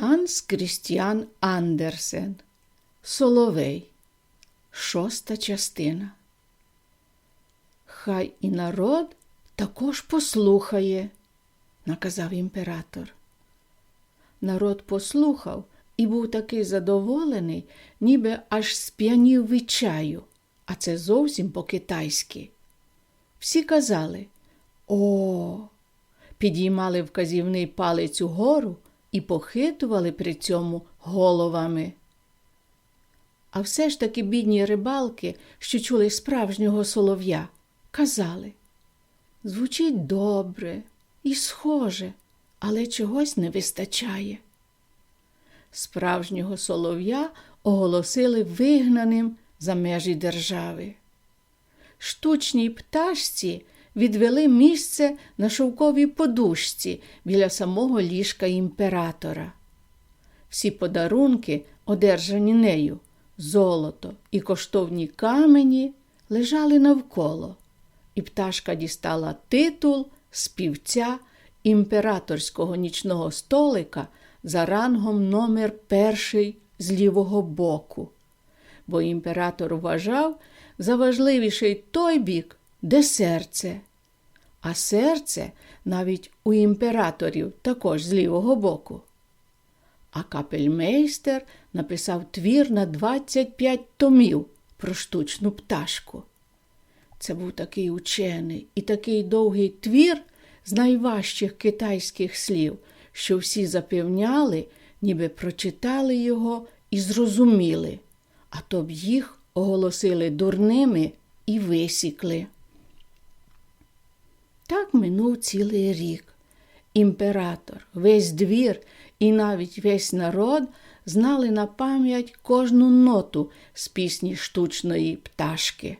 Ганс Крістіан Андерсен. Соловей. Шоста частина. Хай і народ також послухає, наказав імператор. Народ послухав і був такий задоволений, ніби аж сп'янів від чаю, а це зовсім по-китайськи. Всі казали О, підіймали вказівний палець угору і похитували при цьому головами. А все ж таки бідні рибалки, що чули справжнього солов'я, казали звучить добре і схоже, але чогось не вистачає. Справжнього солов'я оголосили вигнаним за межі держави. Штучній пташці відвели місце на шовковій подушці біля самого ліжка імператора. Всі подарунки, одержані нею, золото і коштовні камені, лежали навколо, і пташка дістала титул співця імператорського нічного столика за рангом номер перший з лівого боку, бо імператор вважав за важливіший той бік, де серце. А серце навіть у імператорів також з лівого боку. А капельмейстер написав твір на 25 томів про штучну пташку. Це був такий учений і такий довгий твір з найважчих китайських слів, що всі запевняли, ніби прочитали його і зрозуміли, а то б їх оголосили дурними і висікли. Так минув цілий рік. Імператор, весь двір і навіть весь народ знали на пам'ять кожну ноту з пісні штучної пташки.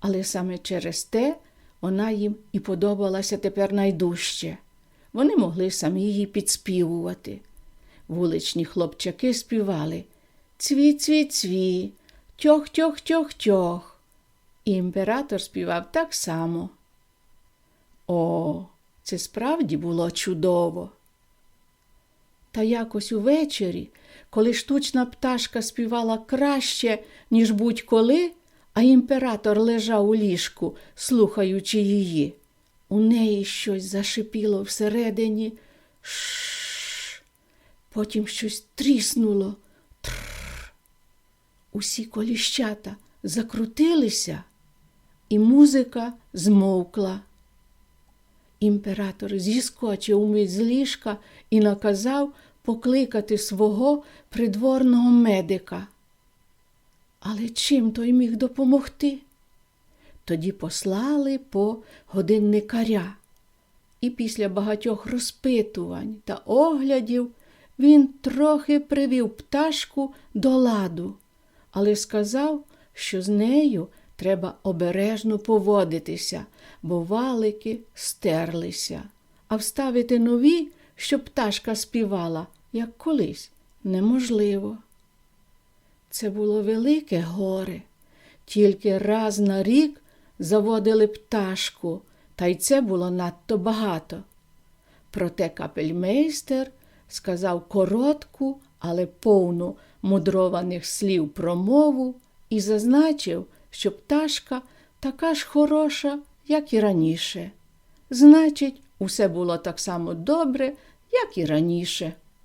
Але саме через те вона їм і подобалася тепер найдужче. Вони могли самі її підспівувати. Вуличні хлопчаки співали Цві, цві, цві, тьох, тьох, тьох, тьох. І імператор співав так само. О, це справді було чудово. Та якось увечері, коли штучна пташка співала краще, ніж будь-коли, а імператор лежав у ліжку, слухаючи її, у неї щось зашипіло всередині. Шш. Потім щось тріснуло. Тррр. Усі коліщата закрутилися, і музика змовкла. Імператор зіскочив умить з ліжка і наказав покликати свого придворного медика. Але чим той міг допомогти? Тоді послали по годинникаря, і після багатьох розпитувань та оглядів він трохи привів пташку до ладу, але сказав, що з нею треба обережно поводитися, бо валики стерлися, а вставити нові, щоб пташка співала, як колись, неможливо. Це було велике горе, тільки раз на рік заводили пташку, та й це було надто багато. Проте капельмейстер сказав коротку, але повну мудрованих слів промову і зазначив, що пташка така ж хороша, як і раніше. Значить, усе було так само добре, як і раніше.